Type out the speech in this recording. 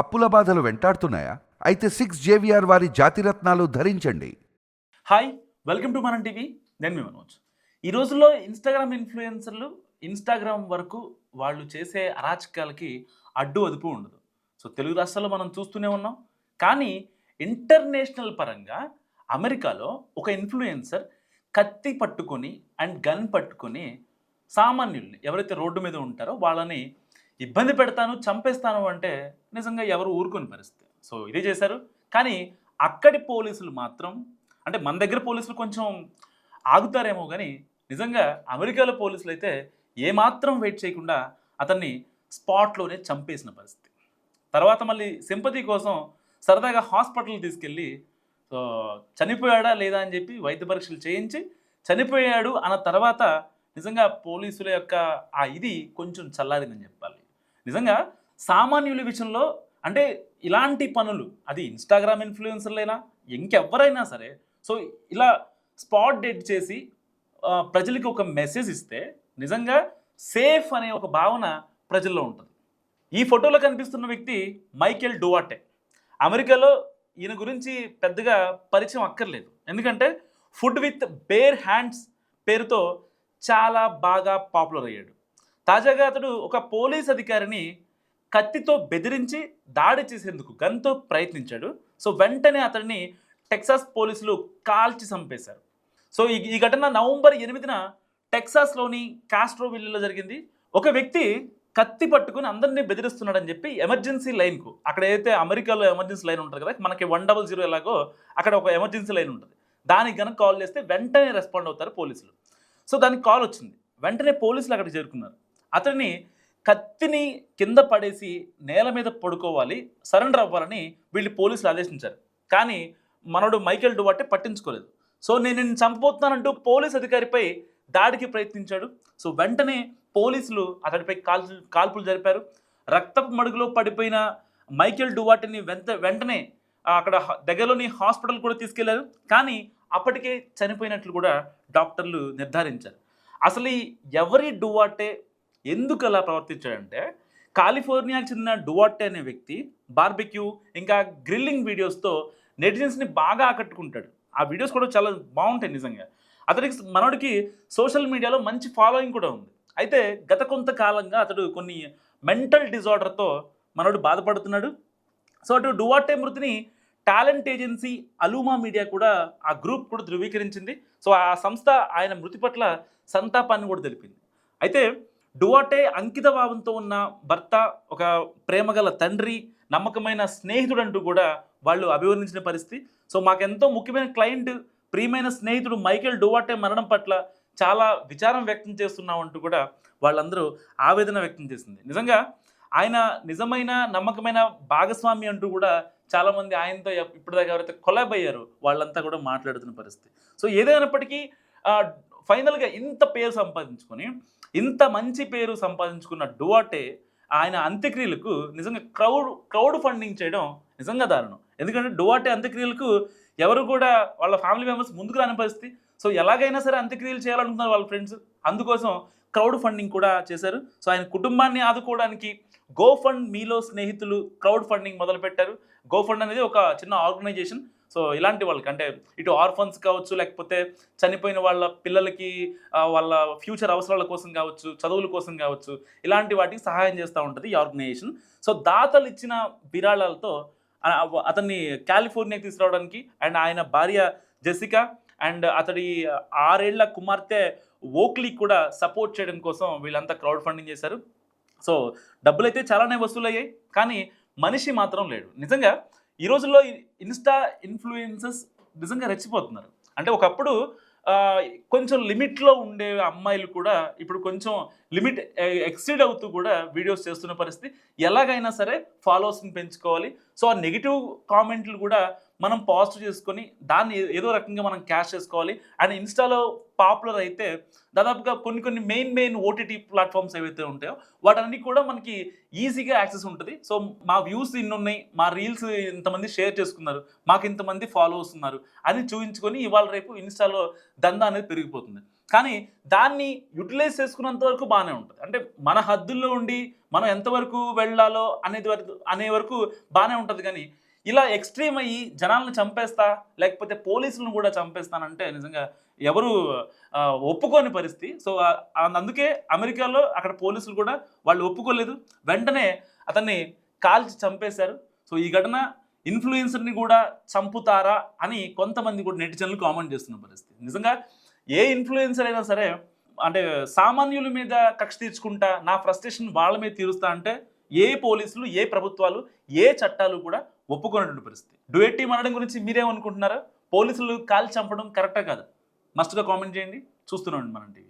అప్పుల బాధలు వెంటాడుతున్నాయా? అయితే సిక్స్ జేవిఆర్ వారి జాతిరత్నాలు ధరించండి. Hi welcome to Manam TV నేను మీ మనోజ్. ఈ రోజుల్లో ఇన్స్టాగ్రామ్ ఇన్ఫ్లుయెన్సర్లు ఇన్స్టాగ్రామ్ వరకు వాళ్ళు చేసే అరాచకాలకి అడ్డు అదుపు ఉండదు. సో తెలుగు రాష్ట్రాల్లో మనం చూస్తూనే ఉన్నాం. కానీ ఇంటర్నేషనల్ పరంగా అమెరికాలో ఒక ఇన్ఫ్లుయెన్సర్ కత్తి పట్టుకొని అండ్ గన్ పట్టుకొని సామాన్యుల్ని ఎవరైతే రోడ్డు మీద ఉంటారో వాళ్ళని ఇబ్బంది పెడతాను చంపేస్తాను అంటే నిజంగా ఎవరు ఊరుకుని పరిస్థితి. సో ఇదే చేశారు. కానీ అక్కడి పోలీసులు మాత్రం అంటే మన దగ్గర పోలీసులు కొంచెం ఆగుతారేమో కానీ నిజంగా అమెరికాలో పోలీసులు అయితే ఏమాత్రం వెయిట్ చేయకుండా అతన్ని స్పాట్లోనే చంపేసిన పరిస్థితి. తర్వాత మళ్ళీ సింపతి కోసం సరదాగా హాస్పిటల్ తీసుకెళ్ళి సో చనిపోయాడా లేదా అని చెప్పి వైద్య పరీక్షలు చేయించి చనిపోయాడు అన్న తర్వాత నిజంగా పోలీసుల యొక్క ఆ ఇది కొంచెం చల్లారిందని చెప్పి నిజంగా సామాన్యుల విషయంలో అంటే ఇలాంటి పనులు అది ఇన్స్టాగ్రామ్ ఇన్ఫ్లుయెన్సర్లైనా ఇంకెవరైనా సరే సో ఇలా స్పాట్ డెడ్ చేసి ప్రజలకి ఒక మెసేజ్ ఇస్తే నిజంగా సేఫ్ అనే ఒక భావన ప్రజల్లో ఉంటుంది. ఈ ఫోటోలో కనిపిస్తున్న వ్యక్తి మైకేల్ డువాటే అమెరికాలో ఈయన గురించి పెద్దగా పరిచయం అక్కర్లేదు. ఎందుకంటే ఫుడ్ విత్ బేర్ హ్యాండ్స్ పేరుతో చాలా బాగా పాపులర్ అయ్యాడు. తాజాగా అతడు ఒక పోలీస్ అధికారిని కత్తితో బెదిరించి దాడి చేసేందుకు గన్తో ప్రయత్నించాడు. సో వెంటనే అతడిని టెక్సాస్ పోలీసులు కాల్చి చంపేశారు. సో ఈ ఈ ఘటన నవంబర్ ఎనిమిదిన టెక్సాస్లోని కాస్ట్రోవిల్లులో జరిగింది. ఒక వ్యక్తి కత్తి పట్టుకుని అందరినీ బెదిరిస్తున్నాడని చెప్పి ఎమర్జెన్సీ లైన్కు అక్కడ ఏదైతే అమెరికాలో ఎమర్జెన్సీ లైన్ ఉంటుంది కదా మనకి వన్ డబల్ జీరో ఎలాగో అక్కడ ఒక ఎమర్జెన్సీ లైన్ ఉంటుంది. దానికి కనుక కాల్ చేస్తే వెంటనే రెస్పాండ్ అవుతారు పోలీసులు. సో దానికి కాల్ వచ్చింది. వెంటనే పోలీసులు అక్కడికి చేరుకున్నారు. అతడిని కత్తిని కింద పడేసి నేల మీద పడుకోవాలి సరెండర్ అవ్వాలని వీళ్ళు పోలీసులు ఆదేశించారు. కానీ మనోడు మైకేల్ డువాటే పట్టించుకోలేదు. సో నేను నిన్ను చంపబోతున్నానంటూ పోలీస్ అధికారిపై దాడికి ప్రయత్నించాడు. సో వెంటనే పోలీసులు అతడిపై కాల్ కాల్పులు జరిపారు. రక్తపు మడుగులో పడిపోయిన మైకేల్ డువాటిని వెంట వెంటనే అక్కడ దగ్గరలోని హాస్పిటల్ కూడా తీసుకెళ్ళారు. కానీ అప్పటికే చనిపోయినట్లు కూడా డాక్టర్లు నిర్ధారించారు. అసలు ఈ ఎవరి డువాటే ఎందుకు అలా ప్రవర్తించాడంటే కాలిఫోర్నియాకి చెందిన డువాట్ అనే వ్యక్తి బార్బెక్యూ ఇంకా గ్రిల్లింగ్ వీడియోస్తో నెటిజన్స్ని బాగా ఆకట్టుకుంటాడు. ఆ వీడియోస్ కూడా చాలా బాగుంటాయి నిజంగా. అతనికి మనోడికి సోషల్ మీడియాలో మంచి ఫాలోయింగ్ కూడా ఉంది. అయితే గత కొంతకాలంగా అతడు కొన్ని మెంటల్ డిజార్డర్తో మనోడు బాధపడుతున్నాడు. సో అటు డువాటే మృతిని టాలెంట్ ఏజెన్సీ అలూమా మీడియా కూడా ఆ గ్రూప్ కూడా ధృవీకరించింది. సో ఆ సంస్థ ఆయన మృతి పట్ల సంతాపాన్ని కూడా తెలిపింది. అయితే డువాటే అంకిత భావంతో ఉన్న భర్త ఒక ప్రేమగల తండ్రి నమ్మకమైన స్నేహితుడు అంటూ కూడా వాళ్ళు అభివర్ణించిన పరిస్థితి. సో మాకెంతో ముఖ్యమైన క్లయింట్ ప్రియమైన స్నేహితుడు మైకేల్ డువాటే మరణం పట్ల చాలా విచారం వ్యక్తం చేస్తున్నామంటూ కూడా వాళ్ళందరూ ఆవేదన వ్యక్తం చేసింది. నిజంగా ఆయన నిజమైన నమ్మకమైన భాగస్వామి అంటూ కూడా చాలామంది ఆయనతో ఇప్పటిదాకా ఎవరైతే కొలాబ్ అయ్యారో వాళ్ళంతా కూడా మాట్లాడుతున్న పరిస్థితి. సో ఏదైనప్పటికీ ఫైనల్గా ఇంత పేరు సంపాదించుకొని ఇంత మంచి పేరు సంపాదించుకున్న డువాటే ఆయన అంత్యక్రియలకు నిజంగా క్రౌడ్ క్రౌడ్ ఫండింగ్ చేయడం నిజంగా దారుణం. ఎందుకంటే డువాటే అంత్యక్రియలకు ఎవరు కూడా వాళ్ళ ఫ్యామిలీ మెంబర్స్ ముందుకు రాని పరిస్థితి. సో ఎలాగైనా సరే అంత్యక్రియలు చేయాలనుకున్నారు వాళ్ళ ఫ్రెండ్స్. అందుకోసం క్రౌడ్ ఫండింగ్ కూడా చేశారు. సో ఆయన కుటుంబాన్ని ఆదుకోవడానికి గో ఫండ్ మీలో స్నేహితులు క్రౌడ్ ఫండింగ్ మొదలుపెట్టారు. గో ఫండ్ అనేది ఒక చిన్న ఆర్గనైజేషన్. సో ఇలాంటి వాళ్ళకి అంటే ఇటు ఆర్ఫన్స్ కావచ్చు లేకపోతే చనిపోయిన వాళ్ళ పిల్లలకి వాళ్ళ ఫ్యూచర్ అవసరాల కోసం కావచ్చు చదువుల కోసం కావచ్చు ఇలాంటి వాటికి సహాయం చేస్తూ ఉంటుంది ఈ ఆర్గనైజేషన్. సో దాతలు ఇచ్చిన విరాళాలతో అతన్ని కాలిఫోర్నియాకి తీసుకురావడానికి అండ్ ఆయన భార్య జెసికా అండ్ అతడి ఆరేళ్ళ కుమార్తె ఓక్లీ కూడా సపోర్ట్ చేయడం కోసం వీళ్ళంతా క్రౌడ్ ఫండింగ్ చేశారు. సో డబ్బులు అయితే చాలానే వసూలయ్యాయి కానీ మనిషి మాత్రం లేడు. నిజంగా ఈ రోజుల్లో ఇన్స్టా ఇన్ఫ్లుయెన్సెస్ నిజంగా రెచ్చిపోతున్నారు. అంటే ఒకప్పుడు కొంచెం లిమిట్లో ఉండే అమ్మాయిలు కూడా ఇప్పుడు కొంచెం లిమిట్ ఎక్సీడ్ అవుతూ కూడా వీడియోస్ చేస్తున్న పరిస్థితి ఎలాగైనా సరే ఫాలోవర్స్ని పెంచుకోవాలి. సో ఆ నెగిటివ్ కామెంట్లు కూడా మనం పాజిటివ్ చేసుకొని దాన్ని ఏదో రకంగా మనం క్యాష్ చేసుకోవాలి. అండ్ ఇన్స్టాలో పాపులర్ అయితే దాదాపుగా కొన్ని కొన్ని మెయిన్ మెయిన్ ఓటీటీ ప్లాట్ఫామ్స్ ఏవైతే ఉంటాయో వాటన్ని కూడా మనకి ఈజీగా యాక్సెస్ ఉంటుంది. సో మా వ్యూస్ ఇన్ని ఉన్నాయి మా రీల్స్ ఇంతమంది షేర్ చేసుకున్నారు మాకు ఇంతమంది ఫాలోవర్స్ ఉన్నారు అని చూపించుకొని ఇవాళ రేపు ఇన్స్టాలో దందా అనేది పెరిగిపోతుంది. కానీ దాన్ని యూటిలైజ్ చేసుకున్నంత వరకు బాగానే ఉంటుంది. అంటే మన హద్దుల్లో ఉండి మనం ఎంతవరకు వెళ్ళాలో అనేది వరకు అనే వరకు బాగానే ఉంటుంది. కానీ ఇలా ఎక్స్ట్రీమ్ అయ్యి జనాలను చంపేస్తా లేకపోతే పోలీసులను కూడా చంపేస్తానంటే నిజంగా ఎవరు ఒప్పుకోని పరిస్థితి. సో అందుకే అమెరికాలో అక్కడ పోలీసులు కూడా వాళ్ళు ఒప్పుకోలేదు. వెంటనే అతన్ని కాల్చి చంపేశారు. సో ఈ ఘటన ఇన్ఫ్లుయెన్సర్ని కూడా చంపుతారా అని కొంతమంది కూడా నెటిజన్లు కామెంట్ చేస్తున్న పరిస్థితి. నిజంగా ఏ ఇన్ఫ్లుయెన్సర్ అయినా సరే అంటే సామాన్యుల మీద కక్ష తీర్చుకుంటా నా ఫ్రస్ట్రేషన్ వాళ్ళ మీద తీరుస్తా అంటే ఏ పోలీసులు ఏ ప్రభుత్వాలు ఏ చట్టాలు కూడా ఒప్పుకున్నటువంటి పరిస్థితి. డుయెట్ టీం అనడం గురించి మీరేమనుకుంటున్నారా? పోలీసులు కాల్ చంపడం కరెక్టా కాదు. మస్ట్గా కామెంట్ చేయండి. చూస్తున్నాం మనం టీవీ.